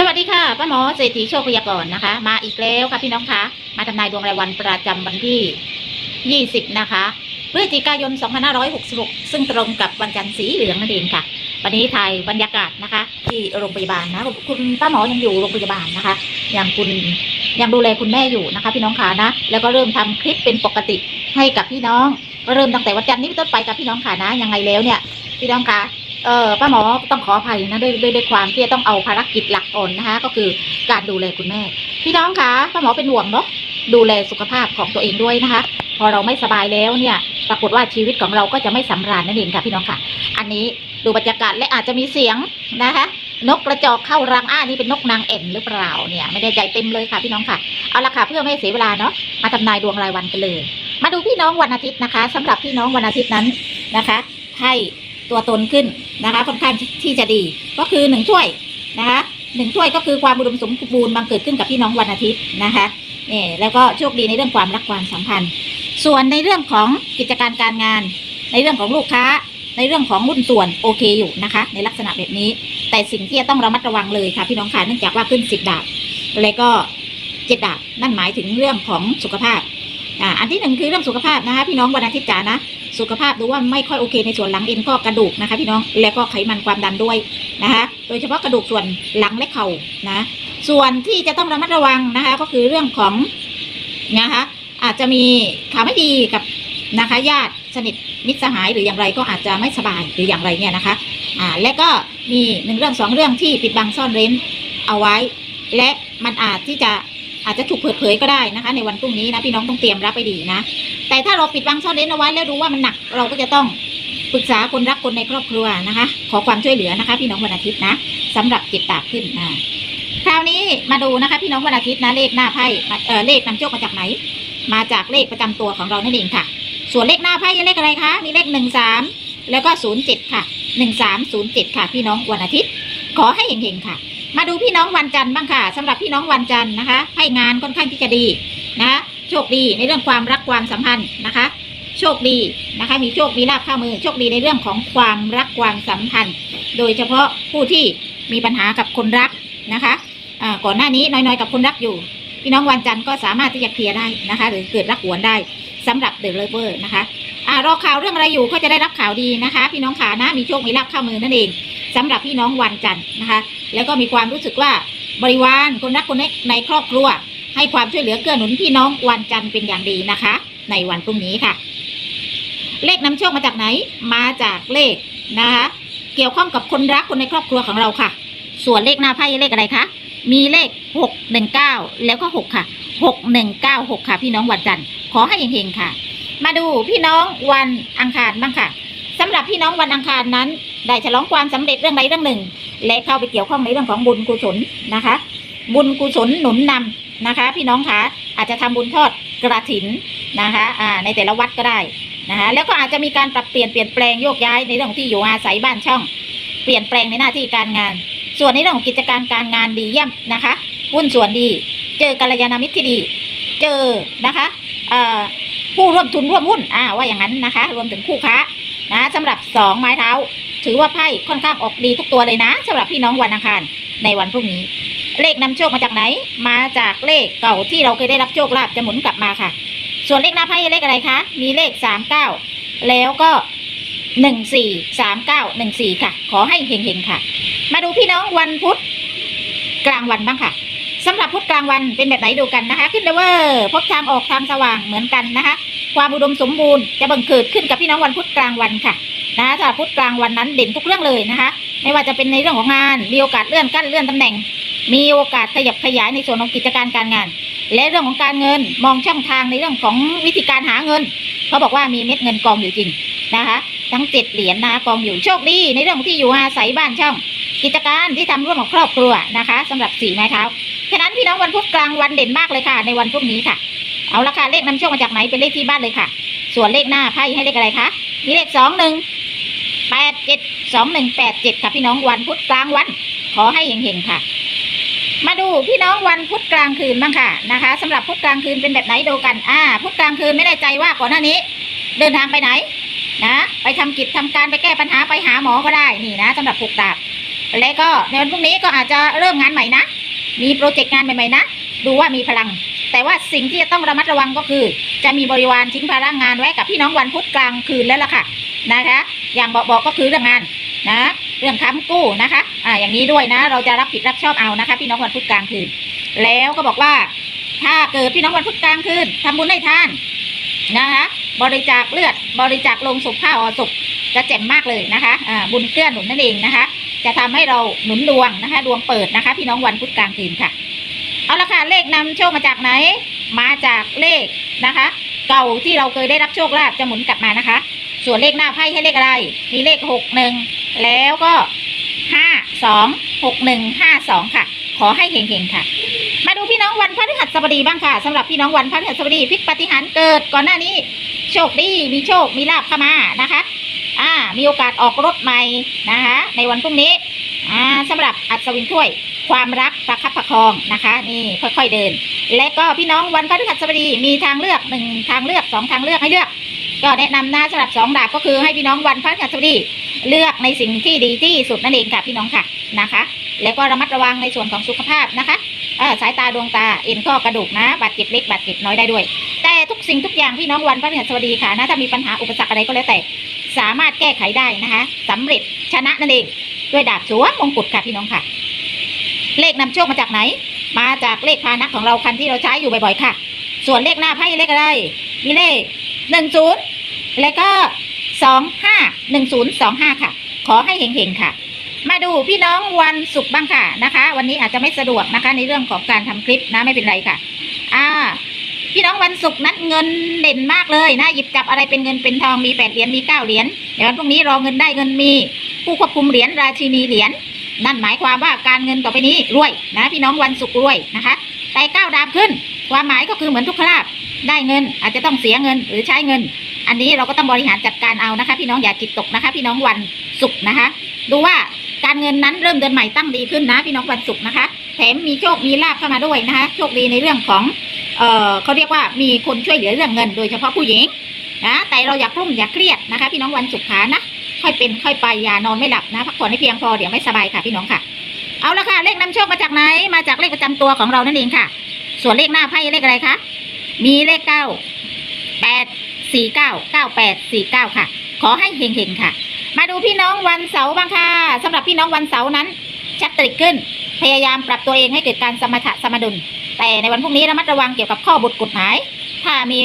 สวัสดีค่ะป้าหมอเศรษฐีโชคพยากรณ์นะคะ มาอีกแล้วค่ะพี่น้องคะมาทำนายดวงรายวันประจำวันที่ 20 นะคะพฤศจิกายน 2566 ซึ่งตรงกับวันจันทร์สีเหลืองนั่นเองค่ะ วันนี้ถ่ายบรรยากาศนะคะ ที่โรงพยาบาลนะคุณป้าหมอยังอยู่โรงพยาบาลนะคะ ยังคุณยังดูแลคุณแม่อยู่นะคะ พี่น้องคะนะ แล้วก็เริ่มทำคลิปเป็นปกติให้กับพี่น้องก็เริ่มตั้งแต่วันจันทร์นี้เป็นต้นไปกับพี่น้องค่ะนะยังไงแล้วเนี่ยพี่น้องคะ เออป้าหมอต้องขออภัยนะด้วยด้วยด้วยความที่จะต้องเอาภารกิจหลักก่อนนะคะ ก็คือการดูแลคุณแม่ พี่น้องคะป้าหมอเป็นห่วงเนาะดูแลสุขภาพของตัวเองด้วยนะคะ พอเราไม่สบายแล้วเนี่ย ปรากฏว่าชีวิตของเราก็จะไม่สำราญนั่นเองค่ะพี่น้องค่ะ อันนี้ดูบรรยากาศและอาจจะมีเสียงนะคะ นกกระจอกเข้ารังอ้านี่เป็นนกนางเอ็นหรือเปล่าเนี่ย ไม่ได้ใจเต็มเลยค่ะพี่น้องค่ะเอาละค่ะเพื่อไม่เสียเวลาเนาะมาทำนายดวงรายวันกันเลย มาดูพี่น้องวันอาทิตย์นะคะสำหรับพี่น้องวันอาทิตย์นั้นนะคะให้ ตัวตนขึ้นนะคะค่อนข้างที่จะดีก็คือหนึ่งถ้วยนะคะหนึ่งถ้วยก็คือความอุดมสมบูรณ์บังเกิดขึ้นกับพี่น้องวันอาทิตย์นะคะนี่แล้วก็โชคดีในเรื่องความรักความสัมพันธ์ ส่วนในเรื่องของกิจการการงาน ในเรื่องของลูกค้า ในเรื่องของหุ้นส่วนโอเคอยู่นะคะ ในลักษณะแบบนี้ แต่สิ่งที่จะต้องระมัดระวังเลยค่ะพี่น้องค่ะเนื่องจากว่าขึ้นสิบดาบแล้วก็เจ็ดดาบนั่นหมายถึงเรื่องของสุขภาพ อ่าอันที่หนึ่งคือเรื่องสุขภาพนะคะพี่น้องวันอาทิตย์จ๋านะ สุขภาพดูว่าไม่ค่อยโอเคในส่วนหลังเอ็นข้อกระดูกนะคะ พี่น้องแล้วก็ไขมันความดันด้วยนะคะโดยเฉพาะกระดูกส่วนหลังและเข่านะ ส่วนที่จะต้องระมัดระวังนะคะ ก็คือเรื่องของนะคะอาจจะมีข่าวไม่ดีกับนะคะญาติสนิทมิตรสหายหรืออย่างไรก็อาจจะไม่สบายหรืออย่างไรเนี่ยนะคะอ่าและก็มีหนึ่งเรื่องสองเรื่องที่ปิดบังซ่อนเร้นเอาไว้ และมันอาจที่จะ อาจจะถูกเปิดเผยก็ได้นะคะ ในวันพรุ่งนี้นะพี่น้องต้องเตรียมรับไปดีนะ แต่ถ้าเราปิดบังซ่อนเร้นเอาไว้แล้วดูว่ามันหนักเราก็จะต้องปรึกษาคนรักคนในครอบครัวนะคะ ขอความช่วยเหลือนะคะ พี่น้องวันอาทิตย์นะสำหรับเก็บตากขึ้นนะคราวนี้มาดูนะคะ พี่น้องวันอาทิตย์นะเลขหน้าไพ่เออเลขนำโชคมาจากไหน มาจากเลขประจำตัวของเรานั่นเองค่ะ ส่วนเลขหน้าไพ่เลขอะไรคะมีเลขหนึ่งสามแล้วก็ศูนย์เจ็ดค่ะหนึ่งสามศูนย์เจ็ดค่ะ พี่น้องวันอาทิตย์ ขอให้เฮงๆค่ะ มาดูพี่น้องวันจันทร์บ้างค่ะสำหรับพี่น้องวันจันทร์นะคะ ให้งานค่อนข้างที่จะดีนะคะโชคดีในเรื่องความรักความสัมพันธ์นะคะ โชคดีนะคะ มีโชคมีลาภเข้ามือโชคดีในเรื่องของความรักความสัมพันธ์ โดยเฉพาะผู้ที่มีปัญหากับคนรักนะคะก่อนหน้านี้น้อยๆ กับคนรักอยู่ พี่น้องวันจันทร์ก็สามารถที่จะเคลียร์ได้นะคะ หรือเกิดรักหวนได้สำหรับเดอะเลเวอร์นะคะอ่ารอข่าวเรื่องอะไรอยู่ก็จะได้รับข่าวดีนะคะ พี่น้องขานะมีโชคมีลาภเข้ามือนั่นเองสำหรับพี่น้องวันจันทร์นะคะ แล้วก็มีความรู้สึกว่าบริวารคนรักคนในในครอบครัว ให้ความช่วยเหลือเกื้อหนุนพี่น้องวันจันทร์เป็นอย่างดีนะคะ ในวันพรุ่งนี้ค่ะ เลขนำโชคมาจากไหน มาจากเลขนะคะ เกี่ยวข้องกับคนรักคนในครอบครัวของเราค่ะ ส่วนเลขหน้าไพ่เลขอะไรคะมีเลขหกหนึ่งเก้าแล้วก็หกค่ะหกหนึ่งเก้าหกค่ะ พี่น้องวันจันทร์ขอให้เฮงๆค่ะ มาดูพี่น้องวันอังคารบ้างค่ะสำหรับพี่น้องวันอังคารนั้น ได้ฉลองความสำเร็จเรื่องใดเรื่องหนึ่ง และเข้าไปเกี่ยวข้องในเรื่องของบุญกุศลนะคะ บุญกุศลหนุนนำนะคะ พี่น้องคะอาจจะทำบุญทอดกระถินนะคะในแต่ละวัดก็ได้นะคะแล้วก็อาจจะมีการปรับเปลี่ยนเปลี่ยนแปลงโยกย้ายในเรื่องที่อยู่อาศัยบ้านช่อง เปลี่ยนแปลงในหน้าที่การงาน ส่วนในเรื่องของกิจการการงานดีเยี่ยมนะคะหุ้นส่วนดี เจอกัลยาณมิตรที่ดี เจอนะคะผู้ร่วมทุนร่วมหุ้นอ่าว่าอย่างนั้นนะคะ รวมถึงคู่ค้านะสำหรับสองไม้เท้า ถือว่าไพ่ค่อนข้างออกดีทุกตัวเลยนะสำหรับพี่น้องวันอังคารในวันพรุ่งนี้ เลขนำโชคมาจากไหน มาจากเลขเก่าที่เราเคยได้รับโชคลาภจะหมุนกลับมาค่ะ ส่วนเลขหน้าไพ่เลขอะไรคะมีเลขสามเก้าแล้วก็หนึ่งสี่สามเก้าหนึ่งสี่ค่ะ ขอให้เฮงๆค่ะ มาดูพี่น้องวันพุธกลางวันบ้างค่ะสำหรับพุธกลางวันเป็นแบบไหนดูกันนะคะ ขึ้นเดเวอร์พบทางออกทางสว่างเหมือนกันนะคะ ความอุดมสมบูรณ์จะบังเกิดขึ้นกับพี่น้องวันพุธกลางวันค่ะ นะคะสำหรับพุธกลางวันนั้นเด่นทุกเรื่องเลยนะคะ ไม่ว่าจะเป็นในเรื่องของงาน มีโอกาสเลื่อนขั้นเลื่อนตำแหน่ง มีโอกาสขยับขยายในส่วนของกิจการการงาน และเรื่องของการเงินมองช่องทางในเรื่องของวิธีการหาเงินเขาบอกว่ามีเม็ดเงินกองอยู่จริงนะคะ ทั้งเจ็ดเหรียญนะคะกองอยู่โชคดีในเรื่องที่อยู่อาศัยบ้านช่อง กิจการที่ทำร่วมกับครอบครัวนะคะสำหรับสี่ไม้เท้าฉะนั้นพี่น้องวันพุธกลางวันเด่นมากเลยค่ะ ในวันพรุ่งนี้ค่ะ เอาละค่ะเลขนำโชคมาจากไหนเป็นเลขที่บ้านเลยค่ะ ส่วนเลขหน้าไพ่ให้เลขอะไรคะมีเลขสองหนึ่ง แปดเจ็ดสองหนึ่งแปดเจ็ดค่ะพี่น้องวันพุธกลางวัน ขอให้เฮงๆค่ะ มาดูพี่น้องวันพุธกลางคืนบ้างค่ะนะคะสำหรับพุธกลางคืนเป็นแบบไหนดูกันอ่าพุธกลางคืนไม่แน่ใจว่าก่อนหน้านี้ เดินทางไปไหนนะไปทำกิจทำการไปแก้ปัญหาไปหาหมอก็ได้นี่นะสำหรับผูกดาบและก็ในวันพรุ่งนี้ก็อาจจะเริ่มงานใหม่นะ มีโปรเจกต์งานใหม่ๆนะ ดูว่ามีพลัง แต่ว่าสิ่งที่จะต้องระมัดระวังก็คือ จะมีบริวารทิ้งภาระงานไว้กับพี่น้องวันพุธกลางคืนแล้วล่ะค่ะนะคะ อย่างบอกบอกก็คือเรื่องงานนะ เรื่องค้ำกู้นะคะอ่าอย่างนี้ด้วยนะ เราจะรับผิดรับชอบเอานะคะ พี่น้องวันพุธกลางคืน แล้วก็บอกว่า ถ้าเกิดพี่น้องวันพุธกลางคืนทำบุญให้ทานนะคะ บริจาคเลือด บริจาคลงศพผ้าอศพจะเจ็บมากเลยนะคะอ่าบุญเกื้อหนุนนั่นเองนะคะ จะทำให้เราหนุนดวงนะคะ ดวงเปิดนะคะ พี่น้องวันพุธกลางคืนค่ะ เอาละค่ะเลขนำโชคมาจากไหน มาจากเลขนะคะ เก่าที่เราเคยได้รับโชคลาภจะหมุนกลับมานะคะ ส่วนเลขหน้าไพ่ให้เลขอะไร มีเลขหกหนึ่งแล้วก็ห้าสองหกหนึ่งห้าสองค่ะ ขอให้เฮงๆค่ะ มาดูพี่น้องวันพฤหัสบดีบ้างค่ะสำหรับพี่น้องวันพฤหัสบดีพลิกปฏิหารย์เกิดก่อนหน้านี้ โชคดีมีโชคมีลาภเข้ามานะคะอ่ามีโอกาสออกรถใหม่นะคะในวันพรุ่งนี้อ่าสำหรับอัศวินถ้วยความรักประคับประคองนะคะ นี่ค่อยๆเดิน และก็พี่น้องวันพฤหัสบดีมีทางเลือกหนึ่งทางเลือกสองทางเลือกให้เลือก ก็แนะนำนะสำหรับสองดาบก็คือให้พี่น้องวันพฤหัสบดีเลือกในสิ่งที่ดีที่สุดนั่นเองค่ะพี่น้องค่ะนะคะ แล้วก็ระมัดระวังในส่วนของสุขภาพนะคะสายตาดวงตาเอ็นข้อกระดูกนะบาดเจ็บเล็กบาดเจ็บน้อยได้ด้วย แต่ทุกสิ่งทุกอย่างพี่น้องวันพฤหัสบดีค่ะนะถ้ามีปัญหาอุปสรรคอะไรก็แล้วแต่ สามารถแก้ไขได้นะคะสำเร็จชนะนั่นเองด้วยดาบสวมมงกุฎค่ะพี่น้องค่ะ เลขนำโชคมาจากไหน มาจากเลขพาหนะของเราคันที่เราใช้อยู่บ่อยๆค่ะ ส่วนเลขหน้าไพ่เลขอะไรมีเลข หนึ่งศูนย์แล้วก็สองห้าหนึ่งศูนย์สองห้าค่ะ ขอให้เฮงๆค่ะ มาดูพี่น้องวันศุกร์บ้างค่ะนะคะ วันนี้อาจจะไม่สะดวกนะคะ ในเรื่องของการทำคลิปนะไม่เป็นไรค่ะ อ่า พี่น้องวันศุกร์นั้นเงินเด่นมากเลยนะ หยิบจับอะไรเป็นเงินเป็นทองมีแปดเหรียญมีเก้าเหรียญเดี๋ยววันพรุ่งนี้รอเงินได้เงินมี ผู้ควบคุมเหรียญราชินีเหรียญนั่นหมายความว่าการเงินต่อไปนี้รวยนะพี่น้องวันศุกร์รวยนะคะแต่ก้าวดาบขึ้น ความหมายก็คือเหมือนทุกขลาบ ได้เงิน อาจจะต้องเสียเงินหรือใช้เงิน อันนี้เราก็ต้องบริหารจัดการเอานะคะ พี่น้องอย่าจิตตกนะคะ พี่น้องวันศุกร์นะคะ ดูว่าการเงินนั้นเริ่มเดือนใหม่ตั้งดีขึ้นนะ พี่น้องวันศุกร์นะคะ แถมมีโชคมีลาภเข้ามาด้วยนะคะ โชคดีในเรื่องของเอ่อเขาเรียกว่ามีคนช่วยเหลือเรื่องเงิน โดยเฉพาะผู้หญิงนะแต่เราอย่ากลุ้มอย่าเครียดนะคะ พี่น้องวันศุกร์ขานะค่อยเป็นค่อยไปอย่านอนไม่หลับนะพักผ่อนให้เพียงพอเดี๋ยวไม่สบายค่ะพี่น้องค่ะเอาละค่ะเลขนำโชคมาจากไหน มาจากเลขประจำตัวของเรานั่นเองค่ะ ส่วนเลขหน้าไพ่เลขอะไรคะ มีเลขเก้าแปดสี่เก้าเก้าแปดสี่เก้าค่ะ ขอให้เฮงๆค่ะ มาดูพี่น้องวันเสาร์บ้างค่ะสำหรับพี่น้องวันเสาร์นั้นชัดตริกขึ้น พยายามปรับตัวเองให้เกิดการสมถะสมดุล แต่ในวันพรุ่งนี้ระมัดระวังเกี่ยวกับข้อบทกฎหมาย ถ้ามี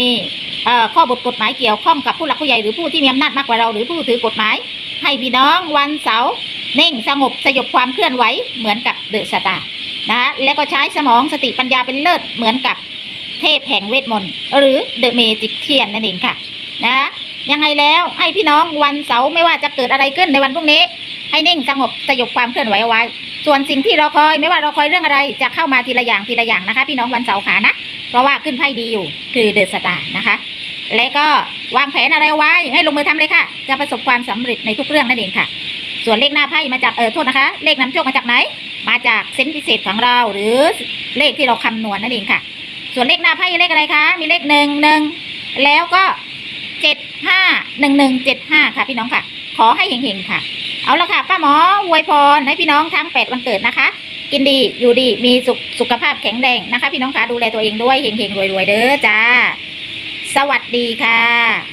ข้อบทกฎหมายเกี่ยวข้องกับผู้หลักผู้ใหญ่หรือผู้ที่มีอำนาจมากกว่าเราหรือผู้ถือกฎหมาย ให้พี่น้องวันเสาร์นิ่งสงบสยบความเคลื่อนไหวเหมือนกับเดอะสตานะแล้วก็ใช้สมองสติปัญญาเป็นเลิศเหมือนกับ เทพแห่งเวทมนต์หรือเดอะเมจิกเทียนนั่นเองค่ะนะยังไงแล้วให้พี่น้องวันเสาร์ไม่ว่าจะเกิดอะไรขึ้นในวันพรุ่งนี้ ให้นิ่งสงบสยบความเคลื่อนไหวเอาไว้ ส่วนสิ่งที่เรอคอยไม่ว่าเราคอยเรื่องอะไรจะเข้ามาทีละอย่างทีละอย่างนะคะ พี่น้องวันเสาร์ขานะเพราะว่าขึ้นไพ่ดีอยู่คือเดอะสตาร์นะคะ และก็วางแผนอะไรไว้ให้ลงมือทำเลยค่ะ จะประสบความสำเร็จในทุกเรื่องนั่นเองค่ะ ส่วนเลขหน้าไพ่มาจากเออโทษนะคะ เลขนำโชคมาจากไหน มาจากเซนส์พิเศษของเราหรือเลขที่เราคำนวณนั่นเองค่ะ ส่วนเลขหน้าไพ่เลขอะไรคะ มีเลขหนึ่งหนึ่งแล้วก็เจ็ดห้าหนึ่งหนึ่งเจ็ดห้าค่ะ พี่น้องค่ะ ขอให้เฮงๆค่ะ เอาละค่ะ ป้าหมออวยพรให้พี่น้องทั้งแปดวันเกิดนะคะ กินดีอยู่ดีมีสุขสุขภาพแข็งแรงนะคะ พี่น้องคะดูแลตัวเองด้วยเฮงๆรวยๆเด้อจ้า สวัสดีค่ะ